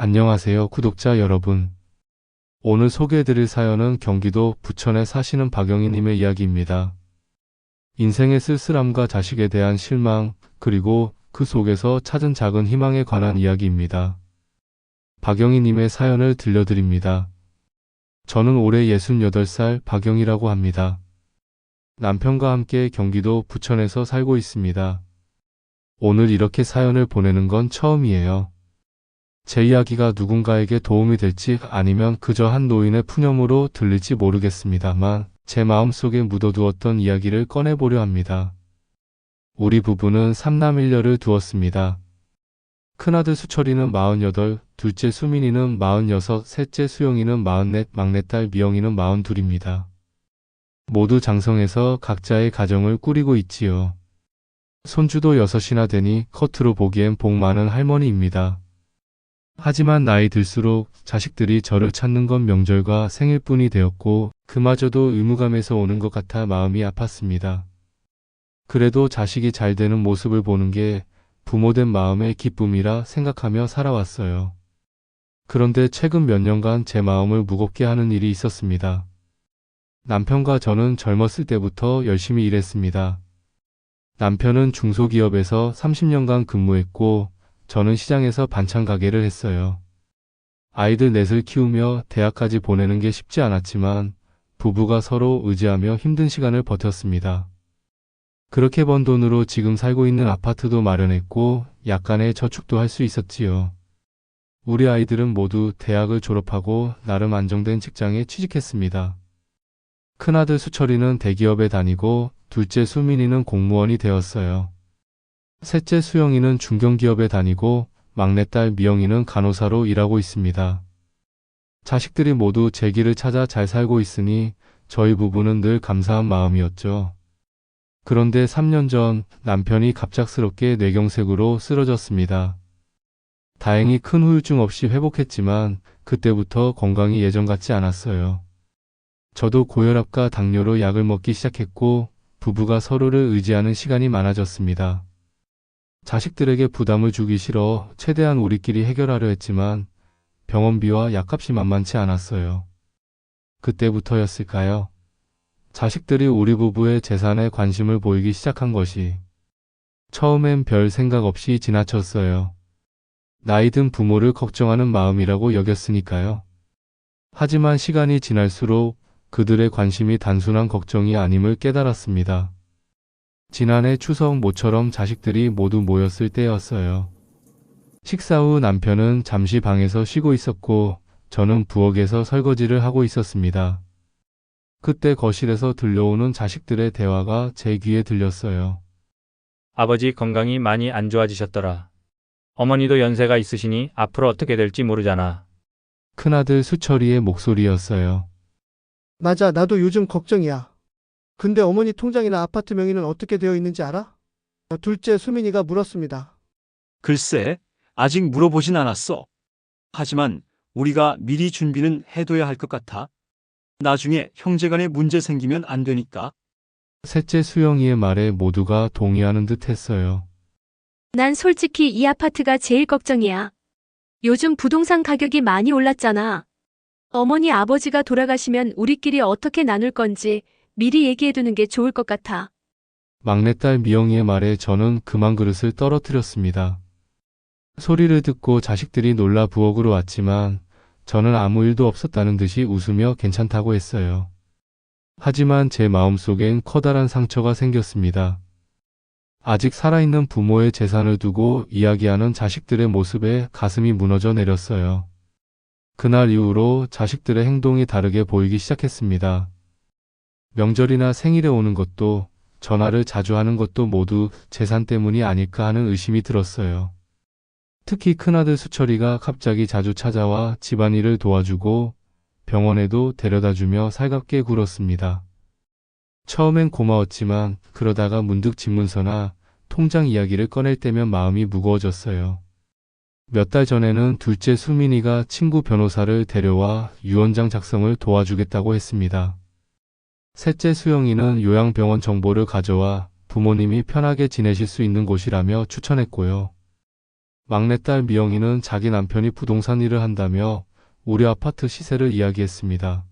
안녕하세요, 구독자 여러분. 오늘 소개해드릴 사연은 경기도 부천에 사시는 박영희님의 이야기입니다. 인생의 쓸쓸함과 자식에 대한 실망, 그리고 그 속에서 찾은 작은 희망에 관한 이야기입니다. 박영희님의 사연을 들려드립니다. 저는 올해 68살 박영희라고 합니다. 남편과 함께 경기도 부천에서 살고 있습니다. 오늘 이렇게 사연을 보내는 건 처음이에요. 제 이야기가 누군가에게 도움이 될지 아니면 그저 한 노인의 푸념으로 들릴지 모르겠습니다만 제 마음속에 묻어두었던 이야기를 꺼내보려 합니다. 우리 부부는 삼남일녀를 두었습니다. 큰아들 수철이는 48, 둘째 수민이는 46, 셋째 수영이는 44, 막내딸 미영이는 42입니다. 모두 장성해서 각자의 가정을 꾸리고 있지요. 손주도 6이나 되니 겉으로 보기엔 복 많은 할머니입니다. 하지만 나이 들수록 자식들이 저를 찾는 건 명절과 생일뿐이 되었고 그마저도 의무감에서 오는 것 같아 마음이 아팠습니다. 그래도 자식이 잘 되는 모습을 보는 게 부모된 마음의 기쁨이라 생각하며 살아왔어요. 그런데 최근 몇 년간 제 마음을 무겁게 하는 일이 있었습니다. 남편과 저는 젊었을 때부터 열심히 일했습니다. 남편은 중소기업에서 30년간 근무했고 저는 시장에서 반찬 가게를 했어요. 아이들 넷을 키우며 대학까지 보내는 게 쉽지 않았지만 부부가 서로 의지하며 힘든 시간을 버텼습니다. 그렇게 번 돈으로 지금 살고 있는 아파트도 마련했고 약간의 저축도 할 수 있었지요. 우리 아이들은 모두 대학을 졸업하고 나름 안정된 직장에 취직했습니다. 큰아들 수철이는 대기업에 다니고 둘째 수민이는 공무원이 되었어요. 셋째 수영이는 중견기업에 다니고 막내딸 미영이는 간호사로 일하고 있습니다. 자식들이 모두 제 길을 찾아 잘 살고 있으니 저희 부부는 늘 감사한 마음이었죠. 그런데 3년 전 남편이 갑작스럽게 뇌경색으로 쓰러졌습니다. 다행히 큰 후유증 없이 회복했지만 그때부터 건강이 예전 같지 않았어요. 저도 고혈압과 당뇨로 약을 먹기 시작했고 부부가 서로를 의지하는 시간이 많아졌습니다. 자식들에게 부담을 주기 싫어 최대한 우리끼리 해결하려 했지만 병원비와 약값이 만만치 않았어요. 그때부터였을까요? 자식들이 우리 부부의 재산에 관심을 보이기 시작한 것이 처음엔 별 생각 없이 지나쳤어요. 나이 든 부모를 걱정하는 마음이라고 여겼으니까요. 하지만 시간이 지날수록 그들의 관심이 단순한 걱정이 아님을 깨달았습니다. 지난해 추석 모처럼 자식들이 모두 모였을 때였어요. 식사 후 남편은 잠시 방에서 쉬고 있었고 저는 부엌에서 설거지를 하고 있었습니다. 그때 거실에서 들려오는 자식들의 대화가 제 귀에 들렸어요. 아버지 건강이 많이 안 좋아지셨더라. 어머니도 연세가 있으시니 앞으로 어떻게 될지 모르잖아. 큰아들 수철이의 목소리였어요. 맞아, 나도 요즘 걱정이야. 근데 어머니 통장이나 아파트 명의는 어떻게 되어 있는지 알아? 둘째 수민이가 물었습니다. 글쎄, 아직 물어보진 않았어. 하지만 우리가 미리 준비는 해둬야 할 것 같아. 나중에 형제간에 문제 생기면 안 되니까. 셋째 수영이의 말에 모두가 동의하는 듯 했어요. 난 솔직히 이 아파트가 제일 걱정이야. 요즘 부동산 가격이 많이 올랐잖아. 어머니 아버지가 돌아가시면 우리끼리 어떻게 나눌 건지 미리 얘기해두는 게 좋을 것 같아. 막내딸 미영이의 말에 저는 그만 그릇을 떨어뜨렸습니다. 소리를 듣고 자식들이 놀라 부엌으로 왔지만 저는 아무 일도 없었다는 듯이 웃으며 괜찮다고 했어요. 하지만 제 마음속엔 커다란 상처가 생겼습니다. 아직 살아있는 부모의 재산을 두고 이야기하는 자식들의 모습에 가슴이 무너져 내렸어요. 그날 이후로 자식들의 행동이 다르게 보이기 시작했습니다. 명절이나 생일에 오는 것도 전화를 자주 하는 것도 모두 재산 때문이 아닐까 하는 의심이 들었어요. 특히 큰아들 수철이가 갑자기 자주 찾아와 집안일을 도와주고 병원에도 데려다 주며 살갑게 굴었습니다. 처음엔 고마웠지만 그러다가 문득 집문서나 통장 이야기를 꺼낼 때면 마음이 무거워졌어요. 몇 달 전에는 둘째 수민이가 친구 변호사를 데려와 유언장 작성을 도와주겠다고 했습니다. 셋째 수영이는 요양병원 정보를 가져와 부모님이 편하게 지내실 수 있는 곳이라며 추천했고요. 막내딸 미영이는 자기 남편이 부동산 일을 한다며 우리 아파트 시세를 이야기했습니다.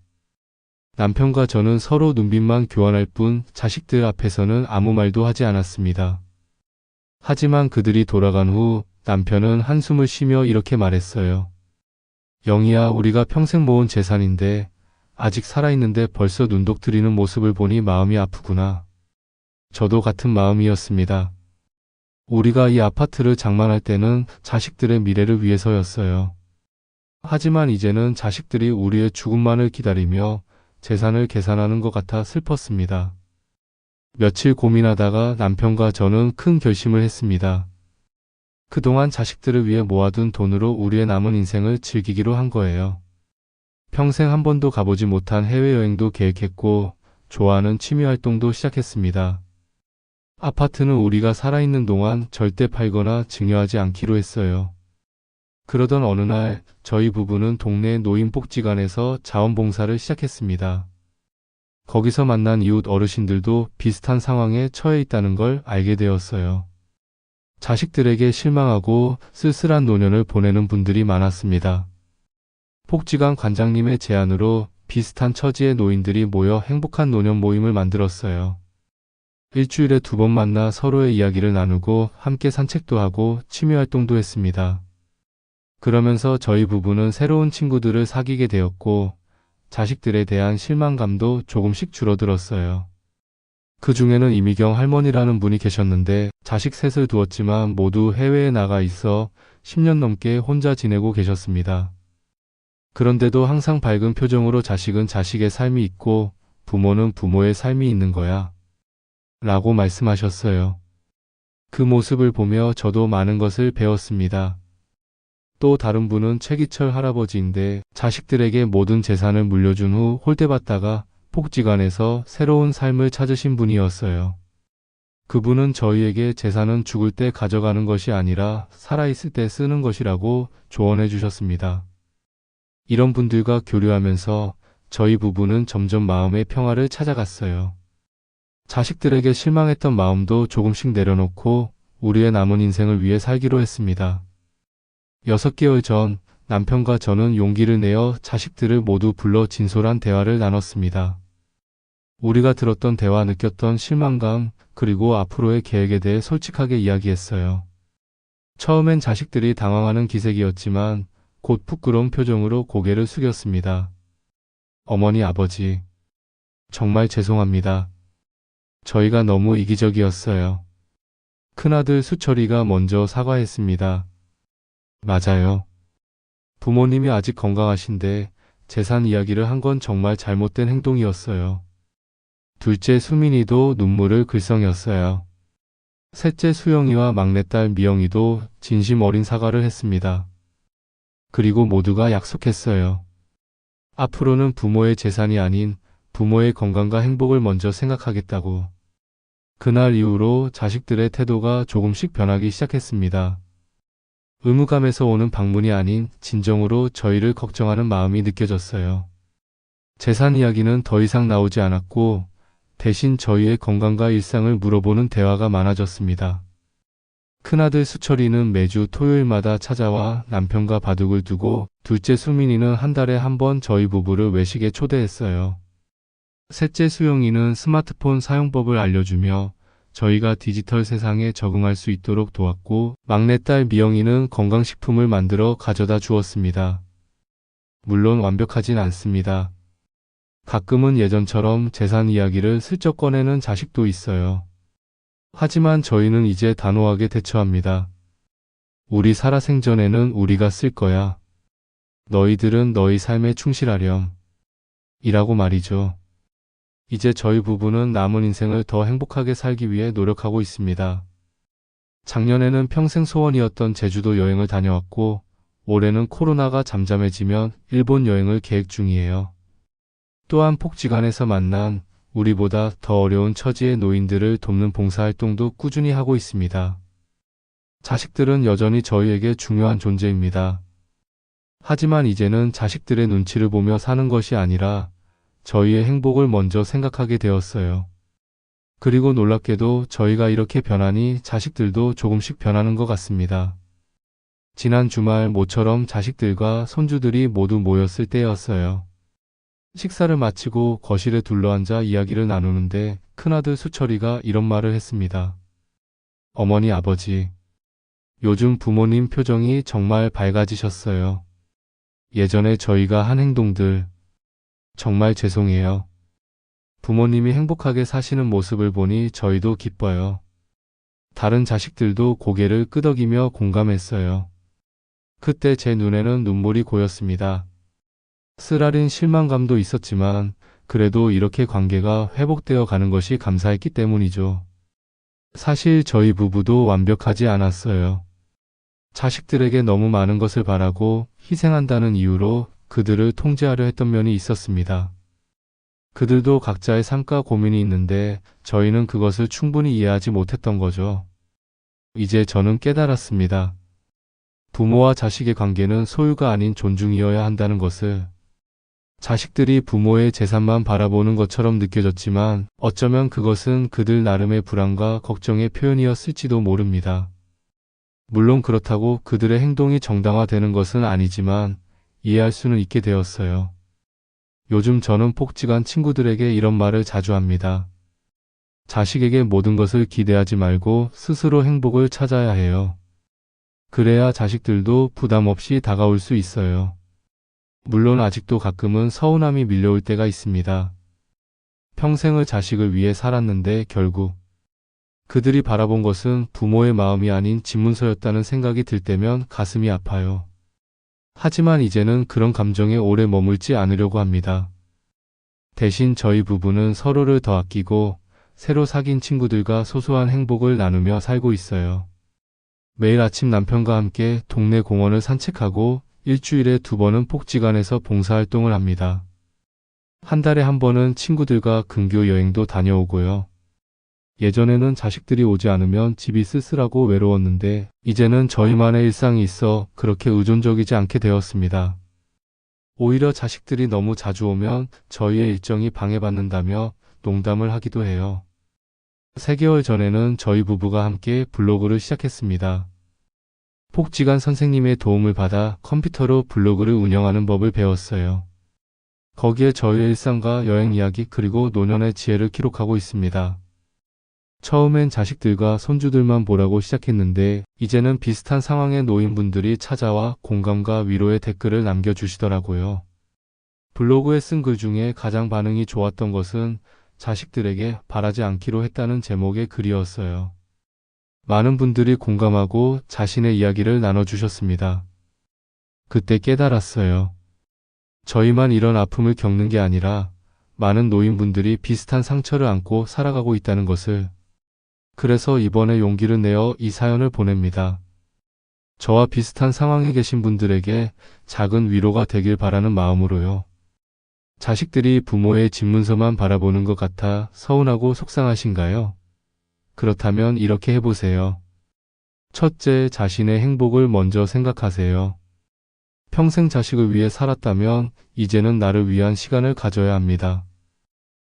남편과 저는 서로 눈빛만 교환할 뿐 자식들 앞에서는 아무 말도 하지 않았습니다. 하지만 그들이 돌아간 후 남편은 한숨을 쉬며 이렇게 말했어요. 영희야, 우리가 평생 모은 재산인데 아직 살아있는데 벌써 눈독 들이는 모습을 보니 마음이 아프구나. 저도 같은 마음이었습니다. 우리가 이 아파트를 장만할 때는 자식들의 미래를 위해서였어요. 하지만 이제는 자식들이 우리의 죽음만을 기다리며 재산을 계산하는 것 같아 슬펐습니다. 며칠 고민하다가 남편과 저는 큰 결심을 했습니다. 그동안 자식들을 위해 모아둔 돈으로 우리의 남은 인생을 즐기기로 한 거예요. 평생 한 번도 가보지 못한 해외여행도 계획했고, 좋아하는 취미 활동도 시작했습니다. 아파트는 우리가 살아있는 동안 절대 팔거나 증여하지 않기로 했어요. 그러던 어느 날 저희 부부는 동네 노인복지관에서 자원봉사를 시작했습니다. 거기서 만난 이웃 어르신들도 비슷한 상황에 처해 있다는 걸 알게 되었어요. 자식들에게 실망하고 쓸쓸한 노년을 보내는 분들이 많았습니다. 복지관 관장님의 제안으로 비슷한 처지의 노인들이 모여 행복한 노년 모임을 만들었어요. 일주일에 두 번 만나 서로의 이야기를 나누고 함께 산책도 하고 취미 활동도 했습니다. 그러면서 저희 부부는 새로운 친구들을 사귀게 되었고 자식들에 대한 실망감도 조금씩 줄어들었어요. 그 중에는 이미경 할머니라는 분이 계셨는데 자식 셋을 두었지만 모두 해외에 나가 있어 10년 넘게 혼자 지내고 계셨습니다. 그런데도 항상 밝은 표정으로 자식은 자식의 삶이 있고 부모는 부모의 삶이 있는 거야. 라고 말씀하셨어요. 그 모습을 보며 저도 많은 것을 배웠습니다. 또 다른 분은 최기철 할아버지인데 자식들에게 모든 재산을 물려준 후 홀대받다가 복지관에서 새로운 삶을 찾으신 분이었어요. 그분은 저희에게 재산은 죽을 때 가져가는 것이 아니라 살아있을 때 쓰는 것이라고 조언해 주셨습니다. 이런 분들과 교류하면서 저희 부부는 점점 마음의 평화를 찾아갔어요. 자식들에게 실망했던 마음도 조금씩 내려놓고 우리의 남은 인생을 위해 살기로 했습니다. 6개월 전 남편과 저는 용기를 내어 자식들을 모두 불러 진솔한 대화를 나눴습니다. 우리가 들었던 대화 느꼈던 실망감, 그리고 앞으로의 계획에 대해 솔직하게 이야기했어요. 처음엔 자식들이 당황하는 기색이었지만 곧 부끄러운 표정으로 고개를 숙였습니다. 어머니, 아버지. 정말 죄송합니다. 저희가 너무 이기적이었어요. 큰아들 수철이가 먼저 사과했습니다. 맞아요. 부모님이 아직 건강하신데 재산 이야기를 한 건 정말 잘못된 행동이었어요. 둘째 수민이도 눈물을 글썽였어요. 셋째 수영이와 막내딸 미영이도 진심 어린 사과를 했습니다. 그리고 모두가 약속했어요. 앞으로는 부모의 재산이 아닌 부모의 건강과 행복을 먼저 생각하겠다고. 그날 이후로 자식들의 태도가 조금씩 변하기 시작했습니다. 의무감에서 오는 방문이 아닌 진정으로 저희를 걱정하는 마음이 느껴졌어요. 재산 이야기는 더 이상 나오지 않았고 대신 저희의 건강과 일상을 물어보는 대화가 많아졌습니다. 큰아들 수철이는 매주 토요일마다 찾아와 남편과 바둑을 두고 둘째 수민이는 한 달에 한 번 저희 부부를 외식에 초대했어요. 셋째 수영이는 스마트폰 사용법을 알려주며 저희가 디지털 세상에 적응할 수 있도록 도왔고 막내딸 미영이는 건강식품을 만들어 가져다 주었습니다. 물론 완벽하진 않습니다. 가끔은 예전처럼 재산 이야기를 슬쩍 꺼내는 자식도 있어요. 하지만 저희는 이제 단호하게 대처합니다. 우리 살아생전에는 우리가 쓸 거야. 너희들은 너희 삶에 충실하렴. 이라고 말이죠. 이제 저희 부부는 남은 인생을 더 행복하게 살기 위해 노력하고 있습니다. 작년에는 평생 소원이었던 제주도 여행을 다녀왔고, 올해는 코로나가 잠잠해지면 일본 여행을 계획 중이에요. 또한 복지관에서 만난 우리보다 더 어려운 처지의 노인들을 돕는 봉사활동도 꾸준히 하고 있습니다. 자식들은 여전히 저희에게 중요한 존재입니다. 하지만 이제는 자식들의 눈치를 보며 사는 것이 아니라 저희의 행복을 먼저 생각하게 되었어요. 그리고 놀랍게도 저희가 이렇게 변하니 자식들도 조금씩 변하는 것 같습니다. 지난 주말 모처럼 자식들과 손주들이 모두 모였을 때였어요. 식사를 마치고 거실에 둘러앉아 이야기를 나누는데 큰아들 수철이가 이런 말을 했습니다. 어머니 아버지. 요즘 부모님 표정이 정말 밝아지셨어요. 예전에 저희가 한 행동들 정말 죄송해요. 부모님이 행복하게 사시는 모습을 보니 저희도 기뻐요. 다른 자식들도 고개를 끄덕이며 공감했어요. 그때 제 눈에는 눈물이 고였습니다. 쓰라린 실망감도 있었지만 그래도 이렇게 관계가 회복되어 가는 것이 감사했기 때문이죠. 사실 저희 부부도 완벽하지 않았어요. 자식들에게 너무 많은 것을 바라고 희생한다는 이유로 그들을 통제하려 했던 면이 있었습니다. 그들도 각자의 삶과 고민이 있는데 저희는 그것을 충분히 이해하지 못했던 거죠. 이제 저는 깨달았습니다. 부모와 자식의 관계는 소유가 아닌 존중이어야 한다는 것을 자식들이 부모의 재산만 바라보는 것처럼 느껴졌지만 어쩌면 그것은 그들 나름의 불안과 걱정의 표현이었을지도 모릅니다. 물론 그렇다고 그들의 행동이 정당화되는 것은 아니지만 이해할 수는 있게 되었어요. 요즘 저는 폭지간 친구들에게 이런 말을 자주 합니다. 자식에게 모든 것을 기대하지 말고 스스로 행복을 찾아야 해요. 그래야 자식들도 부담 없이 다가올 수 있어요. 물론 아직도 가끔은 서운함이 밀려올 때가 있습니다. 평생을 자식을 위해 살았는데 결국 그들이 바라본 것은 부모의 마음이 아닌 집문서였다는 생각이 들 때면 가슴이 아파요. 하지만 이제는 그런 감정에 오래 머물지 않으려고 합니다. 대신 저희 부부는 서로를 더 아끼고 새로 사귄 친구들과 소소한 행복을 나누며 살고 있어요. 매일 아침 남편과 함께 동네 공원을 산책하고 일주일에 두 번은 폭지관에서 봉사활동을 합니다. 한 달에 한 번은 친구들과 근교 여행도 다녀오고요. 예전에는 자식들이 오지 않으면 집이 쓸쓸하고 외로웠는데 이제는 저희만의 일상이 있어 그렇게 의존적이지 않게 되었습니다. 오히려 자식들이 너무 자주 오면 저희의 일정이 방해받는다며 농담을 하기도 해요. 3개월 전에는 저희 부부가 함께 블로그를 시작했습니다. 폭지간 선생님의 도움을 받아 컴퓨터로 블로그를 운영하는 법을 배웠어요. 거기에 저희의 일상과 여행 이야기 그리고 노년의 지혜를 기록하고 있습니다. 처음엔 자식들과 손주들만 보라고 시작했는데 이제는 비슷한 상황의 노인분들이 찾아와 공감과 위로의 댓글을 남겨주시더라고요. 블로그에 쓴 글 중에 가장 반응이 좋았던 것은 자식들에게 바라지 않기로 했다는 제목의 글이었어요. 많은 분들이 공감하고 자신의 이야기를 나눠주셨습니다. 그때 깨달았어요. 저희만 이런 아픔을 겪는 게 아니라 많은 노인분들이 비슷한 상처를 안고 살아가고 있다는 것을 그래서 이번에 용기를 내어 이 사연을 보냅니다. 저와 비슷한 상황에 계신 분들에게 작은 위로가 되길 바라는 마음으로요. 자식들이 부모의 집문서만 바라보는 것 같아 서운하고 속상하신가요? 그렇다면 이렇게 해보세요. 첫째, 자신의 행복을 먼저 생각하세요. 평생 자식을 위해 살았다면 이제는 나를 위한 시간을 가져야 합니다.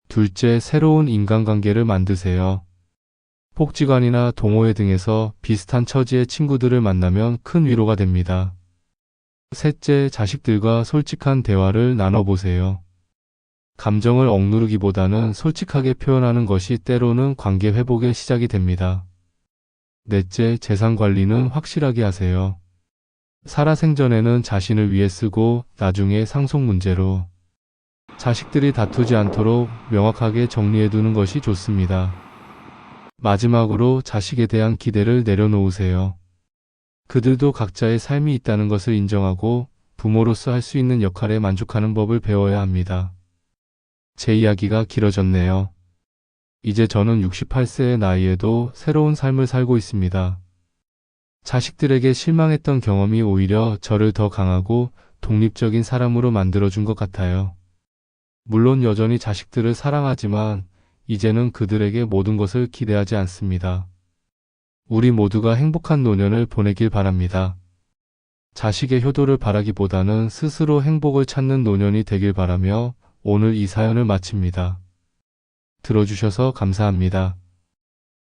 둘째, 새로운 인간관계를 만드세요. 복지관이나 동호회 등에서 비슷한 처지의 친구들을 만나면 큰 위로가 됩니다. 셋째, 자식들과 솔직한 대화를 나눠보세요. 감정을 억누르기보다는 솔직하게 표현하는 것이 때로는 관계 회복의 시작이 됩니다. 넷째, 재산 관리는 확실하게 하세요. 살아생전에는 자신을 위해 쓰고 나중에 상속 문제로 자식들이 다투지 않도록 명확하게 정리해두는 것이 좋습니다. 마지막으로 자식에 대한 기대를 내려놓으세요. 그들도 각자의 삶이 있다는 것을 인정하고 부모로서 할 수 있는 역할에 만족하는 법을 배워야 합니다. 제 이야기가 길어졌네요. 이제 저는 68세의 나이에도 새로운 삶을 살고 있습니다. 자식들에게 실망했던 경험이 오히려 저를 더 강하고 독립적인 사람으로 만들어준 것 같아요. 물론 여전히 자식들을 사랑하지만 이제는 그들에게 모든 것을 기대하지 않습니다. 우리 모두가 행복한 노년을 보내길 바랍니다. 자식의 효도를 바라기보다는 스스로 행복을 찾는 노년이 되길 바라며 오늘 이 사연을 마칩니다. 들어주셔서 감사합니다.